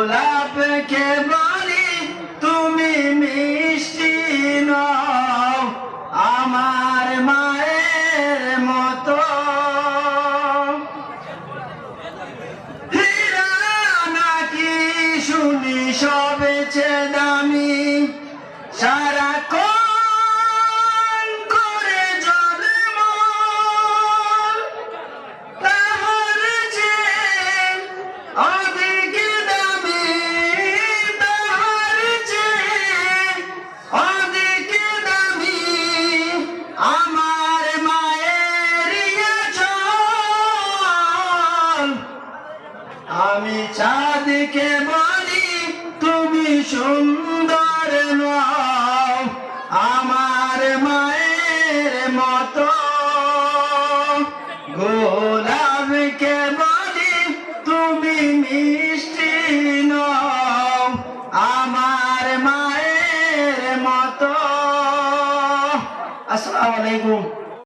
গোলাপকে বলি তুমি মিষ্টি আমার মায়ের মতো। নাকি শুনি সবচেয়ে দামি সারা আমি চাঁদকে বলি তুমি সুন্দর আমার মায়ের মতো। গোলাপকে বলি তুমি মিষ্টি আমার মায়ের মতো। আসসালামু আলাইকুম।